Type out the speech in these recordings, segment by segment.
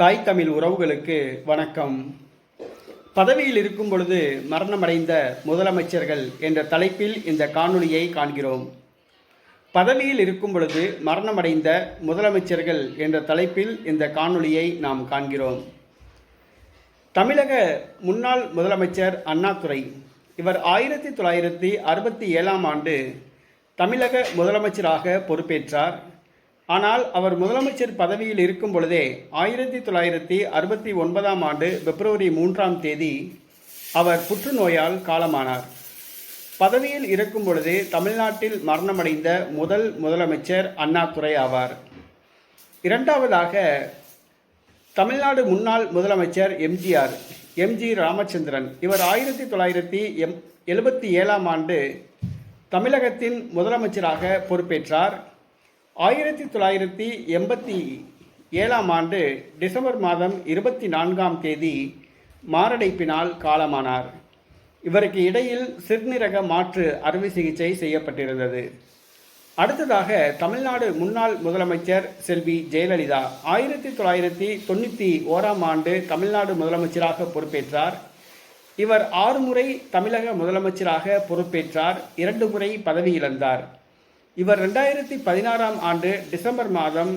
தாய் தமிழ் உறவுகளுக்கு வணக்கம். பதவியில் இருக்கும் பொழுது மரணமடைந்த முதலமைச்சர்கள் என்ற தலைப்பில் இந்த காணொளியை காண்கிறோம். பதவியில் இருக்கும் பொழுது மரணமடைந்த முதலமைச்சர்கள் என்ற தலைப்பில் இந்த காணொளியை நாம் காண்கிறோம். தமிழக முன்னாள் முதலமைச்சர் அண்ணாதுரை இவர் ஆயிரத்தி தொள்ளாயிரத்தி அறுபத்தி ஏழாம் ஆண்டு தமிழக முதலமைச்சராக பொறுப்பேற்றார். ஆனால் அவர் முதலமைச்சர் பதவியில் இருக்கும் பொழுதே ஆயிரத்தி தொள்ளாயிரத்தி அறுபத்தி ஒன்பதாம் ஆண்டு பிப்ரவரி மூன்றாம் தேதி அவர் புற்றுநோயால் காலமானார். பதவியில் இருக்கும் பொழுது தமிழ்நாட்டில் மரணமடைந்த முதல் முதலமைச்சர் அண்ணாதுரை ஆவார். இரண்டாவதாக தமிழ்நாடு முன்னாள் முதலமைச்சர் எம்ஜிஆர் எம்ஜி ராமச்சந்திரன். இவர் ஆயிரத்தி தொள்ளாயிரத்தி எம் எழுபத்தி ஏழாம் ஆண்டு தமிழகத்தின் முதலமைச்சராக பொறுப்பேற்றார். ஆயிரத்தி தொள்ளாயிரத்தி எண்பத்தி ஏழாம் ஆண்டு டிசம்பர் மாதம் இருபத்தி நான்காம் தேதி மாரடைப்பினால் காலமானார். இவருக்கு இடையில் சிறுநீரக மாற்று அறுவை சிகிச்சை செய்யப்பட்டிருந்தது. அடுத்ததாக தமிழ்நாடு முன்னாள் முதலமைச்சர் செல்வி ஜெயலலிதா ஆயிரத்தி தொள்ளாயிரத்தி தொண்ணூற்றி ஓராம் ஆண்டு தமிழ்நாடு முதலமைச்சராக பொறுப்பேற்றார். இவர் ஆறு முறை தமிழக முதலமைச்சராக பொறுப்பேற்றார். இரண்டு முறை பதவி இழந்தார் இவர் ரெண்டாயிரத்தி பதினாறாம் ஆண்டு டிசம்பர் மாதம்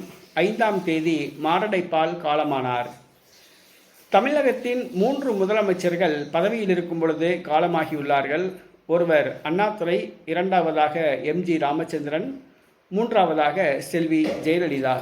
ஐந்தாம் தேதி மாரடைப்பால் காலமானார். தமிழகத்தின் மூன்று முதலமைச்சர்கள் பதவியில் இருக்கும் பொழுது காலமாகியுள்ளார்கள். ஒருவர் அண்ணாதுரை இரண்டாவதாக எம்ஜி ராமச்சந்திரன் மூன்றாவதாக செல்வி ஜெயலலிதா.